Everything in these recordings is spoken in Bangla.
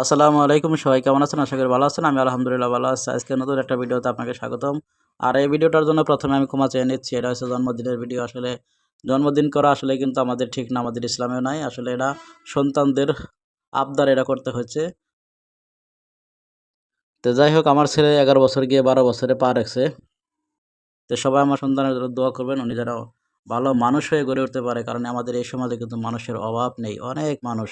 আসসালামু আলাইকুম। সবাই কেমন আছেন? আশা করি ভালো আছেন। আমি আলহামদুলিল্লাহ ভালো আছি। আজকে নতুন একটা ভিডিওতে আপনাকে স্বাগতম। আর এই ভিডিওটার জন্য প্রথমে আমি ক্ষমা চেয়ে নিচ্ছি। এটা হচ্ছে জন্মদিনের ভিডিও। আসলে জন্মদিন করা আসলে কিন্তু আমাদের ঠিক না, আমাদের ইসলামেও নাই। আসলে এটা সন্তানদের আবদার এটা করতে হচ্ছে। তো যাই হোক, আমার ছেলে এগারো বছর গিয়ে বারো বছরে পা রাখছে। তো সবাই আমার সন্তানের দোয়া করবেন। উনি যেন ভালো মানুষ হয়ে গড়ে উঠতে পারে। কারণ আমাদের এই সমাজে কিন্তু মানুষের অভাব নেই। অনেক মানুষ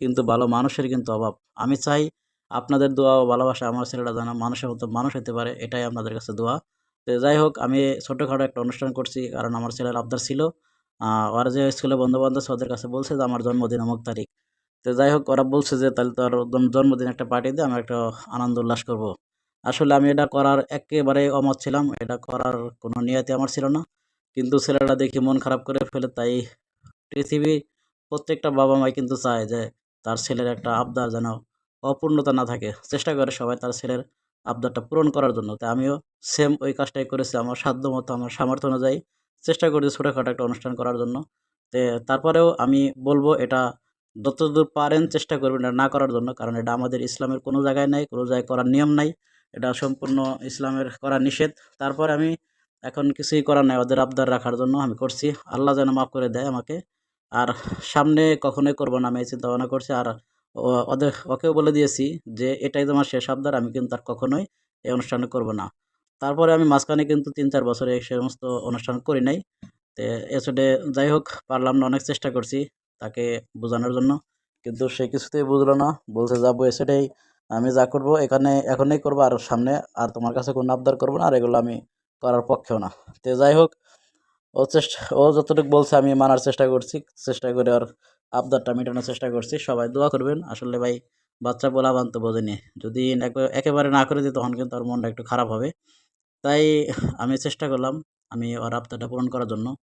কিন্তু ভালো মানুষের কিন্তু অভাব। আমি চাই আপনাদের দোয়া ও ভালোবাসা আমার ছেলেটা যেন মানুষের মতো মানুষ হতে পারে, এটাই আপনাদের কাছে দোয়া। তো যাই হোক, আমি ছোটোখাটো একটা অনুষ্ঠান করছি, কারণ আমার ছেলের আবদার ছিল। ওরা যে স্কুলে বন্ধু বান্ধব ওদের কাছে বলছে যে, আমার জন্মদিন অমুক তারিখ। তো যাই হোক, ওরা বলছে যে, তাহলে তো জন- জন্মদিন একটা পার্টি দিয়ে আমি একটা আনন্দ উল্লাস করব। আসলে আমি এটা করার একেবারে অমত ছিলাম, এটা করার কোনো নিয়তি আমার ছিল না। কিন্তু ছেলেটা দেখি মন খারাপ করে ফেলে, তাই পৃথিবী প্রত্যেকটা বাবা মাই কিন্তু চায় যে তার ছেলের একটা আবদার যেন অপূর্ণতা না থাকে। চেষ্টা করে সবাই তার ছেলের আবদারটা পূরণ করার জন্য। তাই আমিও সেম ওই কাজটাই করেছি। আমার সাধ্য মতো, আমার সামর্থ্য অনুযায়ী চেষ্টা করেছি ছোটোখাটো একটা অনুষ্ঠান করার জন্য। তে তারপরেও আমি বলব এটা যতদূর পারেন চেষ্টা করবেন এটা না করার জন্য। কারণ এটা আমাদের ইসলামের কোনো জায়গায় নাই, কোনো জায়গায় করার নিয়ম নাই। এটা সম্পূর্ণ ইসলামের করা নিষেধ। তারপর আমি এখন কিছুই করার নাই। ওদের আবদার রাখার জন্য আমি করছি। আল্লাহ যেন মাফ করে দেয় আমাকে। আর সামনে কখনোই করব না, আমি এই চিন্তা ভাবনা করছি। আর ওদের ওকেও বলে দিয়েছি যে, এটাই তোমার শেষ আবদার, আমি কিন্তু আর কখনোই এই অনুষ্ঠানে করব না। তারপরে আমি মাঝখানে কিন্তু তিন চার বছরে এই সমস্ত অনুষ্ঠান করি নাই। তো এসে যাই হোক, পারলাম না, অনেক চেষ্টা করছি তাকে বোঝানোর জন্য। কিন্তু সে কিছুতেই বুঝলো না, বলছে, যাব এসেটাই আমি যা করব এখানে, এখনই করব, আর সামনে আর তোমার কাছে কোনো আবদার করব না, আর এগুলো আমি করার পক্ষেও না। তো যাই হোক ও চেষ্টা, ও যতটুকু বলছে আমি মানার চেষ্টা করছি, চেষ্টা করে ওর আবদারটা মেটানোর চেষ্টা করছি। সবাই দোয়া করবেন, আসলে ভাই বাচ্চা বলা বান্ত বোঝেনি। যদি একে- একেবারে না করে দিই তখন কিন্তু ওর মনটা একটু খারাপ হবে। তাই আমি চেষ্টা করলাম, আমি ওর আবদারটা পূরণ করার জন্য।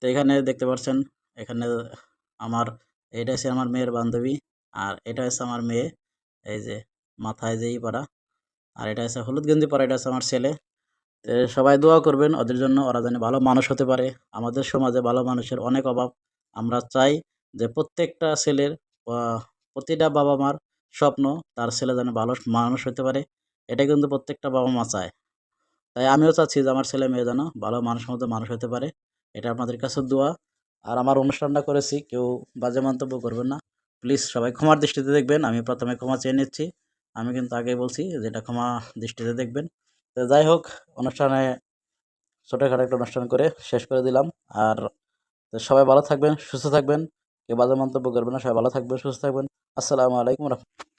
তো এখানে দেখতে পাচ্ছেন, এখানে আমার, এটা হচ্ছে আমার মেয়ের বান্ধবী, আর এটা হচ্ছে আমার মেয়ে, এই যে মাথায় যেই পরা আর এটা হচ্ছে হলুদ গেঞ্জি পরা, এটা হচ্ছে আমার ছেলে। সবাই দোয়া করবেন, ওদের জন্য ওরা যেন ভালো মানুষ হতে পারে। আমাদের সমাজে ভালো মানুষের অনেক অভাব। আমরা চাই যে প্রত্যেকটা ছেলের প্রতিটা বাবা মার স্বপ্ন তার ছেলে যেন ভালো মানুষ হতে পারে। এটা কিন্তু প্রত্যেকটা বাবা মা চায়। তাই আমিও চাচ্ছি যে আমার ছেলে মেয়ে যেন ভালো মানুষের মতো মানুষ হতে পারে। এটা আপনাদের কাছে দোয়া। আর আমার অনুষ্ঠানটা করেছি, কেউ বাজে মন্তব্য করবেন না। প্লিজ সবাই ক্ষমার দৃষ্টিতে দেখবেন। আমি প্রথমে ক্ষমা চেয়ে নিচ্ছি। আমি কিন্তু আগেই বলছি, যেটা ক্ষমা দৃষ্টিতে দেখবেন। যাই হোক, অনুষ্ঠানে ছোটোখাটো একটা অনুষ্ঠান করে শেষ করে দিলাম। আর সবাই ভালো থাকবেন, সুস্থ থাকবেন। কেউ বাজে মন্তব্য করবেন না, সবাই ভালো থাকবেন, সুস্থ থাকবেন। আসসালামু আলাইকুম রহমতুল্লাহ